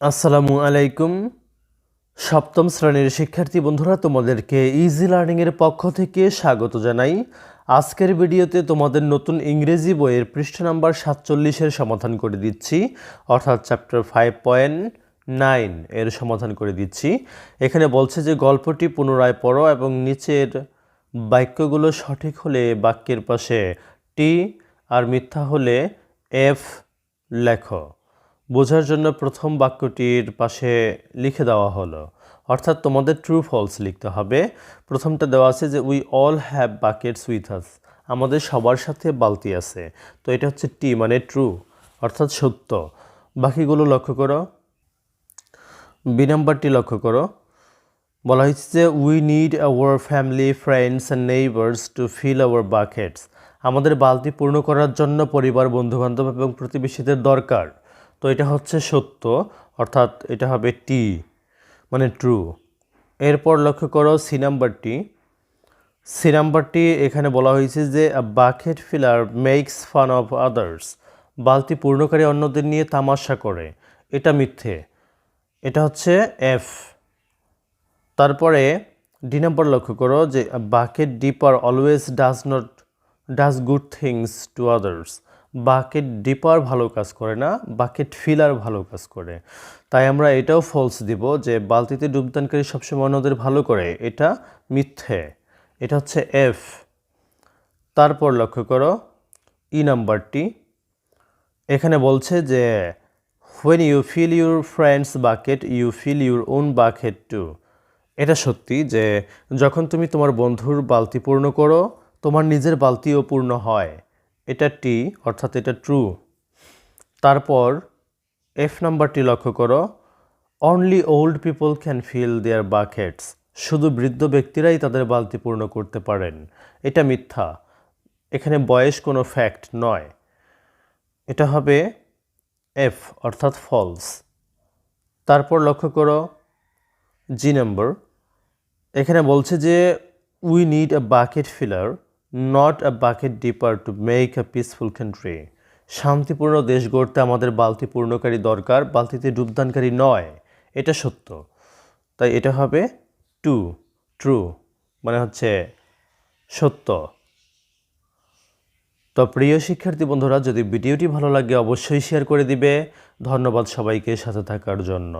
আসসালামু আলাইকুম। সপ্তম শ্রেণির শিক্ষার্থী বন্ধুরা, তোমাদেরকে ইজি লার্নিংয়ের পক্ষ থেকে স্বাগত জানাই। আজকের ভিডিওতে তোমাদের নতুন ইংরেজি বইয়ের পৃষ্ঠ নাম্বার সাতচল্লিশের সমাধান করে দিচ্ছি, অর্থাৎ চ্যাপ্টার ফাইভ পয়েন্ট নাইন এর সমাধান করে দিচ্ছি। এখানে বলছে যে, গল্পটি পুনরায় পড়ো এবং নিচের বাক্যগুলো সঠিক হলে বাক্যের পাশে টি আর মিথ্যা হলে এফ লেখো। বোঝার জন্য প্রথম বাক্যটির পাশে লিখে দেওয়া হলো। অর্থাৎ তোমাদের ট্রু ফলস লিখতে হবে। প্রথমটা দেওয়া আছে যে we all have buckets with us আমাদের সবার সাথে বালতি আছে। তো এটা হচ্ছে টি মানে ট্রু অর্থাৎ সত্য। বাকিগুলো লক্ষ্য করো। বি নাম্বারটি লক্ষ্য করো। বলা হয়েছে যে we need our family friends and neighbours to fill our buckets আমাদের বালতি পূর্ণ করার জন্য পরিবার, বন্ধুবান্ধব এবং প্রতিবেশীদের দরকার। তো এটা হচ্ছে সত্য, অর্থাৎ এটা হবে টি মানে ট্রু এরপর লক্ষ্য করো সি নাম্বারটি সি নাম্বারটি এখানে বলা হয়েছে যে bucket filler makes fun of others বালতি পূর্ণকারী অন্যদের নিয়ে তামাশা করে। এটা মিথ্যে। এটা হচ্ছে এফ তারপরে ডি নাম্বার লক্ষ্য করো যে bucket dipper always does not does good things to others bucket dipper ভালো কাজ করে না বাকেট ফিলার ভালো কাজ করে। তাই আমরা এটাও ফলস দিব যে বালতিতে ডুবদানকারী সবসময় অন্যদের ভালো করে। এটা মিথ্যে। এটা হচ্ছে এফ তারপর লক্ষ্য করো ই নাম্বারটি এখানে বলছে যে when you fill your friends bucket you fill your own bucket too এটা সত্যি যে, যখন তুমি তোমার বন্ধুর বালতি পূর্ণ করো, তোমার নিজের বালতিও পূর্ণ হয়। এটা টি অর্থাৎ এটা ট্রু তারপর এফ নাম্বারটি লক্ষ্য করো only old people can fill their buckets শুধু বৃদ্ধ ব্যক্তিরাই তাদের বালতি পূর্ণ করতে পারেন। এটা মিথ্যা। এখানে বয়স কোনো ফ্যাক্ট নয়। এটা হবে এফ অর্থাৎ ফলস তারপর লক্ষ্য করো জি নাম্বার এখানে বলছে যে we need a bucket filler not a bucket dipper to make a peaceful country শান্তিপূর্ণ দেশ গড়তে আমাদের বালতি পূর্ণকারী দরকার, বালতিতে ডুবদানকারী নয়। এটা সত্য। তাই এটা হবে টু, ট্রু মানে হচ্ছে সত্য। তো প্রিয় শিক্ষার্থী বন্ধুরা, যদি ভিডিওটি ভালো লাগে অবশ্যই শেয়ার করে দিবে। ধন্যবাদ সবাইকে সাথে থাকার জন্য।